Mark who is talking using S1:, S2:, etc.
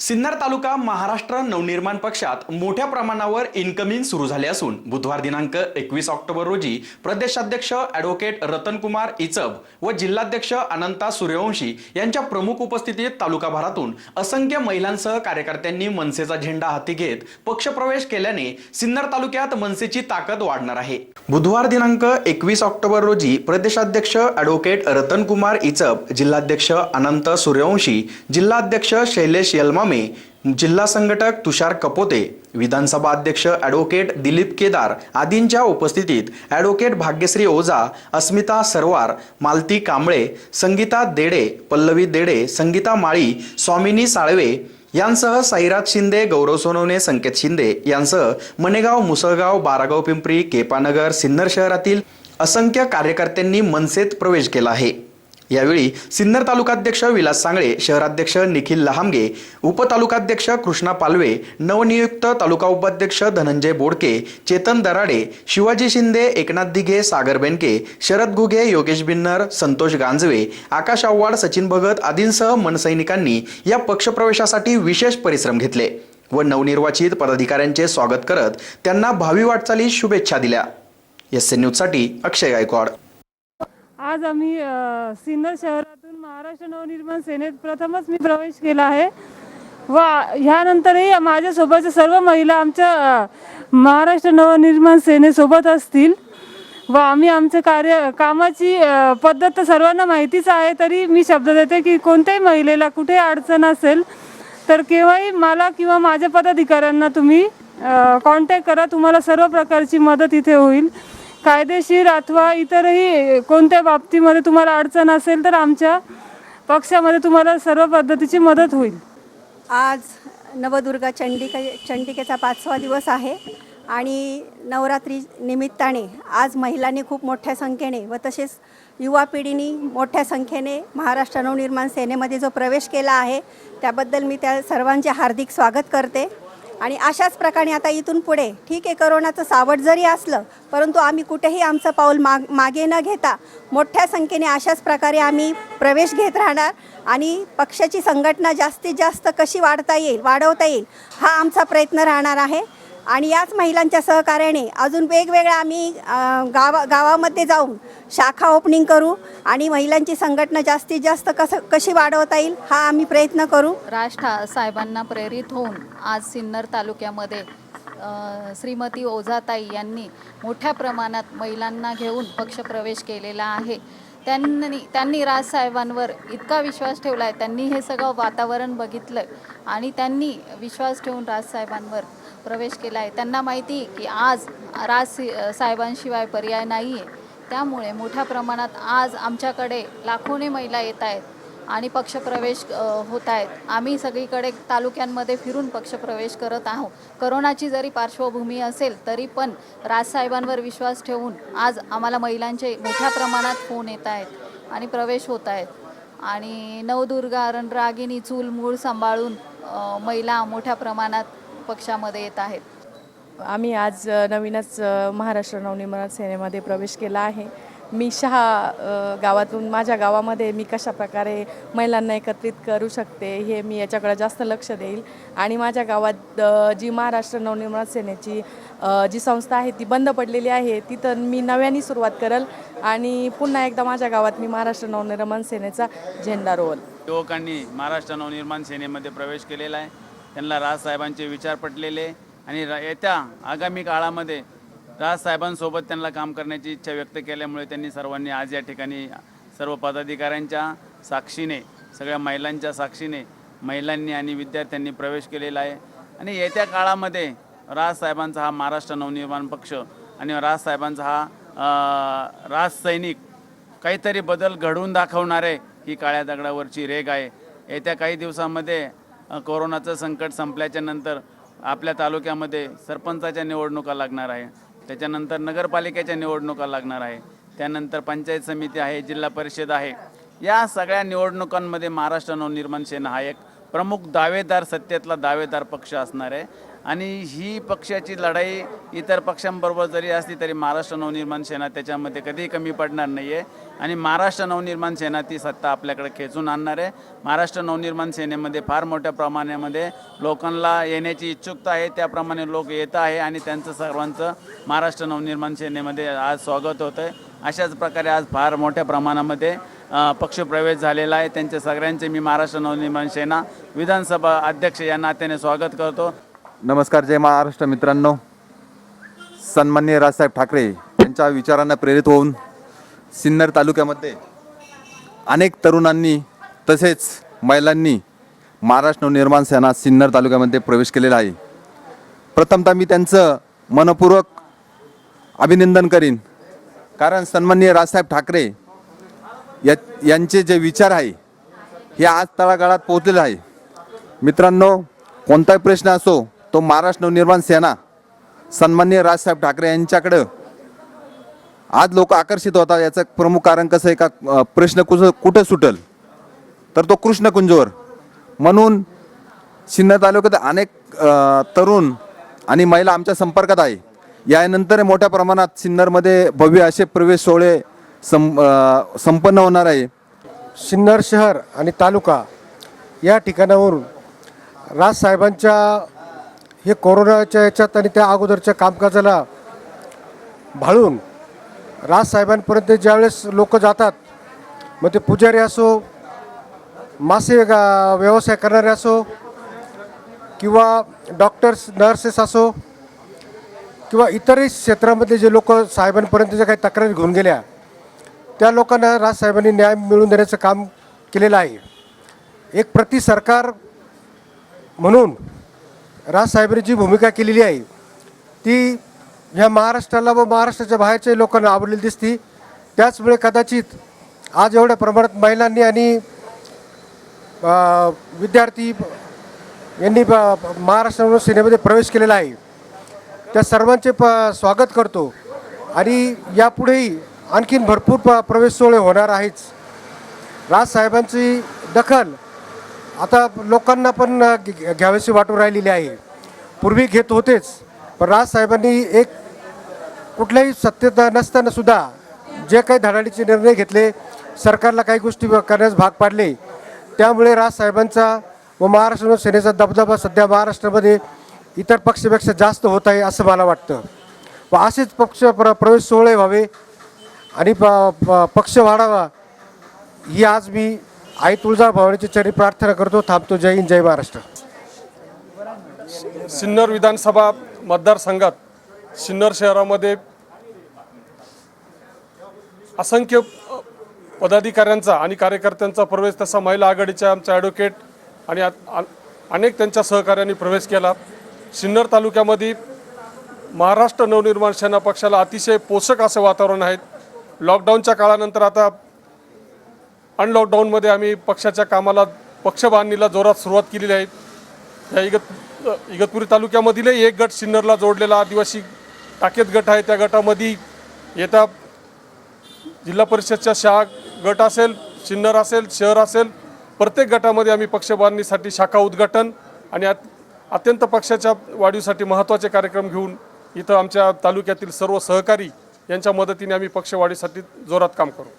S1: सिन्नर तालुका महाराष्ट्र नवनिर्माण पक्षात मोठ्या प्रमाणावर इन्कमिंग सुरू झाले असून बुधवार दिनांक एकवीस ऑक्टोबर रोजी प्रदेशाध्यक्ष ॲडव्होकेट रतनकुमार इचब व जिल्हाध्यक्ष अनंता सूर्यवंशी यांच्या प्रमुख उपस्थितीत तालुकाभरातून असंख्य महिलांसह कार्यकर्त्यांनी मनसेचा झेंडा हाती घेत पक्षप्रवेश केल्याने सिन्नर तालुक्यात मनसेची ताकद वाढणार आहे. बुधवार दिनांक एकवीस ऑक्टोबर रोजी प्रदेशाध्यक्ष ॲडव्होकेट रतनकुमार इचब जिल्हाध्यक्ष अनंत सूर्यवंशी जिल्हाध्यक्ष शैलेश यलमा कामे जिल्हा संघटक तुषार कपोते विधानसभा अध्यक्ष ॲडव्होकेट दिलीप केदार आदींच्या उपस्थितीत ॲडव्होकेट भाग्यश्री ओझा अस्मिता सरवार मालती कांबळे संगीता देडे पल्लवी देडे संगीता माळी स्वामिनी साळवे यांसह साईराज शिंदे गौरव सोनवणे संकेत शिंदे यांसह मनेगाव मुसळगाव बारागाव पिंपरी केपानगर सिन्नर शहरातील असंख्य कार्यकर्त्यांनी मनसेत प्रवेश केला आहे. यावेळी सिन्नर तालुकाध्यक्ष विलास सांगळे शहराध्यक्ष निखिल लहामगे उपतालुकाध्यक्ष कृष्णा पालवे नवनियुक्त तालुका उपाध्यक्ष धनंजय बोडके चेतन दराडे शिवाजी शिंदे एकनाथ दिघे सागर बेनके शरद घुगे योगेश बिन्नर संतोष गांजवे आकाश आव्हाड सचिन भगत आदींसह मनसैनिकांनी या पक्षप्रवेशासाठी विशेष परिश्रम घेतले व नवनिर्वाचित पदाधिकाऱ्यांचे स्वागत करत त्यांना भावी वाटचालीस शुभेच्छा दिल्या. एस एन न्यूजसाठी अक्षय गायकवाड.
S2: आज आम्ही सिन्नर शहरातून महाराष्ट्र नवनिर्माण सेनेत प्रथमच मी प्रवेश केला आहे. व ह्यानंतरही माझ्यासोबतच्या सर्व महिला आमच्या महाराष्ट्र नवनिर्माण सेनेसोबत असतील. व आम्ही आमचं कार्य कामाची पद्धत तर सर्वांना माहितीच आहे तरी मी शब्द देते की कोणत्याही महिलेला कुठे अडचण असेल तर केव्हाही मला किंवा माझ्या पदाधिकाऱ्यांना तुम्ही कॉन्टॅक्ट करा. तुम्हाला सर्व प्रकारची मदत इथे होईल. कायदेशीर अथवा इतरही कोणत्या बाबतीमध्ये तुम्हाला अडचण असेल तर आमच्या पक्षामध्ये तुम्हाला सर्व पद्धतीची मदत होईल.
S3: आज नवदुर्गा चंडिका चंडिकेचा पाचवा दिवस आहे आणि नवरात्री निमित्ताने आज महिलांनी खूप मोठ्या संख्येने व तसेच युवा पिढीने मोठ्या संख्येने महाराष्ट्र नवनिर्माण सेनेमध्ये जो प्रवेश केला आहे त्याबद्दल मी त्या सर्वांचे हार्दिक स्वागत करते. आणि अशाच प्रकारे आता इथून पुढे ठीक आहे करोनाचं सावट जरी असलं परंतु आम्ही कुठेही आमचं पाऊल माग मागे न घेता मोठ्या संख्येने अशाच प्रकारे आम्ही प्रवेश घेत राहणार आणि पक्षाची संघटना जास्तीत जास्त कशी वाढता येईल वाढवता येईल हा आमचा प्रयत्न राहणार आहे. आणि याच महिलांच्या सहकार्याने अजून वेगवेगळ्या आम्ही गावा गावामध्ये जाऊन शाखा ओपनिंग करू आणि महिलांची संघटना जास्तीत जास्त कसं कशी वाढवता येईल हा आम्ही प्रयत्न करू.
S4: राज ठा साहेबांना प्रेरित होऊन आज सिन्नर तालुक्यामध्ये श्रीमती ओझाताई यांनी मोठ्या प्रमाणात महिलांना घेऊन पक्षप्रवेश केलेला आहे. त्यांनी त्यांनी राजसाहेबांवर इतका विश्वास ठेवला आहे त्यांनी हे सगळं वातावरण बघितलं आणि त्यांनी विश्वास ठेवून राजसाहेबांवर प्रवेश केला आहे त्यांना माहिती की आज राज साहेबांशिवाय पर्याय नाही आहे त्यामुळे मोठ्या प्रमाणात आज आमच्याकडे लाखोने महिला येत आहेत आणि पक्षप्रवेश होत आहेत. आम्ही सगळीकडे तालुक्यांमध्ये फिरून पक्षप्रवेश करत आहोत. करोनाची जरी पार्श्वभूमी असेल तरी पण राजसाहेबांवर विश्वास ठेवून आज आम्हाला महिलांचे मोठ्या प्रमाणात फोन येत आहेत आणि प्रवेश होत आहेत. आणि नवदुर्गा रणरागिनी चूल मूळ सांभाळून महिला मोठ्या प्रमाणात पक्षामध्ये येत आहेत.
S5: आम्ही आज नवीनच महाराष्ट्र नवनिर्माण सेनेमध्ये प्रवेश केला आहे. मी शहा गावातून माझ्या गावामध्ये मी कशा प्रकारे महिलांना एकत्रित करू शकते हे मी याच्याकडे जास्त लक्ष देईल. आणि माझ्या गावात जी महाराष्ट्र नवनिर्माण सेनेची जी संस्था आहे ती बंद पडलेली आहे तिथं मी नव्याने सुरुवात करल आणि पुन्हा एकदा माझ्या गावात मी महाराष्ट्र नवनिर्माण सेनेचा झेंडा रोवल.
S6: युवकांनी महाराष्ट्र नवनिर्माण सेनेमध्ये प्रवेश केलेला आहे. त्यांना राजसाहेबांचे विचार पटलेले आणि येत्या आगामी काळामध्ये राजसाहेबांसोबत त्यांना काम करण्याची इच्छा व्यक्त केल्यामुळे त्यांनी सर्वांनी आज या ठिकाणी सर्व पदाधिकाऱ्यांच्या साक्षीने सगळ्या महिलांच्या साक्षीने महिलांनी आणि विद्यार्थ्यांनी प्रवेश केलेला आहे. आणि येत्या काळामध्ये राजसाहेबांचा हा महाराष्ट्र नवनिर्माण पक्ष आणि राजसाहेबांचा हा राजसैनिक काहीतरी बदल घडवून दाखवणारे ही काळ्या दगडावरची रेग आहे. येत्या काही दिवसामध्ये कोरोनाचं संकट संपल्याच्या नंतर आपल्या तालुक्यामध्ये सरपंचाच्या निवडणुका लागणार आहे. त्याच्यानंतर नगरपालिकेच्या निवडणुका लागणार आहे. त्यानंतर पंचायत समिती आहे जिल्हा परिषद आहे. या सगळ्या निवडणुकांमध्ये महाराष्ट्र नवनिर्माण सेना हा एक प्रमुख दावेदार सत्तेतला दावेदार पक्ष असणार आहे. आणि ही पक्षाची लढाई इतर पक्षांबरोबर जरी असली तरी महाराष्ट्र नवनिर्माण सेना त्याच्यामध्ये कधीही कमी पडणार नाही आहे आणि महाराष्ट्र नवनिर्माण सेना ती सत्ता आपल्याकडे खेचून आणणार आहे. महाराष्ट्र नवनिर्माण सेनेमध्ये फार मोठ्या प्रमाणामध्ये लोकांना येण्याची इच्छुकता आहे. त्याप्रमाणे लोक येत आहे आणि त्यांचं सर्वांचं महाराष्ट्र नवनिर्माण सेनेमध्ये आज स्वागत होतं आहे अशाच प्रकारे आज फार मोठ्या प्रमाणामध्ये पक्षप्रवेश झालेला आहे. त्यांचे सगळ्यांचे मी महाराष्ट्र नवनिर्माण सेना विधानसभा अध्यक्ष या नात्याने स्वागत करतो.
S7: नमस्कार जय महाराष्ट्र मित्रांनो. सन्माननीय राजसाहेब ठाकरे यांच्या विचारांना प्रेरित होऊन सिन्नर तालुक्यामध्ये अनेक तरुणांनी तसेच महिलांनी महाराष्ट्र नवनिर्माण सेना सिन्नर तालुक्यामध्ये प्रवेश केलेला आहे. प्रथमतः मी त्यांचं मनपूर्वक अभिनंदन करीन. कारण सन्माननीय राजसाहेब ठाकरे या यांचे जे विचार आहे हे आज तळागाळात पोहोचलेलं आहे. मित्रांनो कोणताही प्रश्न असो तो महाराष्ट्र नवनिर्माण सेना सन्माननीय राजसाहेब ठाकरे यांच्याकडं आज लोक आकर्षित होतात. याचं प्रमुख कारण कसं आहे का प्रश्न कुस कुठं सुटल? तर तो कृष्णकुंजवर. म्हणून सिन्नर तालुक्यात अनेक तरुण आणि महिला आमच्या संपर्कात आहे. यानंतर मोठ्या प्रमाणात सिन्नरमध्ये भव्य असे प्रवेश सोहळे सं संपन्न होणार आहे.
S8: सिन्नर शहर आणि तालुका या ठिकाणावरून राजसाहेबांच्या हे कोरोनाच्या याच्यात आणि त्या अगोदरच्या कामकाजाला भाळून राजसाहेबांपर्यंत ज्यावेळेस लोक जातात मग ते पुजारी असो मासे व्यवसाय करणारे असो किंवा डॉक्टर्स नर्सेस असो किंवा इतरही क्षेत्रामध्ये जे लोक साहेबांपर्यंत ज्या काही तक्रारी घेऊन गेल्या त्या लोकांना राजसाहेबांनी न्याय मिळवून देण्याचं काम केलेलं आहे. एक प्रति सरकार म्हणून राजसाहेबांनी जी भूमिका केलेली आहे ती ह्या महाराष्ट्राला व महाराष्ट्राच्या बाहेरच्या लोकांना आवडलेली दिसती. त्याचमुळे कदाचित आज एवढ्या प्रमाणात महिलांनी आणि विद्यार्थी यांनी ब- महाराष्ट्र सेनेमध्ये प्रवेश केलेला आहे. त्या सर्वांचे प स्वागत करतो. आणि यापुढेही आणखीन भरपूर प प्रवेश सोहळे होणार आहेच. राजसाहेबांची दखल आता लोकांना पण घ्यावीशी वाटून राहिलेली आहे. पूर्वी घेत होतेच पण राजसाहेबांनी एक कुठल्याही सत्तेत नसतानासुद्धा जे काही धडाडीचे निर्णय घेतले सरकारला काही गोष्टी करण्यास भाग पाडले. त्यामुळे राजसाहेबांचा व महाराष्ट्र सेनेचा दबदबा सध्या महाराष्ट्रामध्ये इतर पक्षापेक्षा जास्त होत आहे असं मला वाटतं. व असेच पक्ष प्र प्रवेश सोहळे व्हावे आणि प प- पक्ष वाढावा ही आज मी आई तुळजा भवानीची चरी प्रार्थना करतो. थांबतो. जय हिंद जय महाराष्ट्र.
S9: सिन्नर विधानसभा मतदारसंघात सिन्नर शहरामध्ये असंख्य पदाधिकाऱ्यांचा आणि कार्यकर्त्यांचा प्रवेश तसा महिला आघाडीच्या आमच्या ॲडव्होकेट आणि आ- अनेक त्यांच्या सहकार्यांनी प्रवेश केला. सिन्नर तालुक्यामध्ये महाराष्ट्र नवनिर्माण सेना पक्षाला अतिशय पोषक असं वातावरण आहे. लॉकडाऊनच्या काळानंतर आता अनलॉकडाऊनमध्ये आम्ही पक्षाच्या कामाला पक्षबांधणीला जोरात सुरुवात केलेली आहे. या इगत इगतपुरी तालुक्यामधीलही एक गट सिन्नरला जोडलेला आदिवासी टाकेत गट आहे. त्या गटामध्ये येत्या जिल्हा परिषदच्या शाळा गट असेल सिन्नर असेल शहर असेल प्रत्येक गटामध्ये आम्ही पक्षबांधणीसाठी शाखा उद्घाटन आणि अत- अत्यंत पक्षाच्या वाढीसाठी महत्त्वाचे कार्यक्रम घेऊन इथं आमच्या तालुक्यातील सर्व सहकारी यांच्या मदतीने आम्ही पक्षवाढीसाठी जोरात काम करू.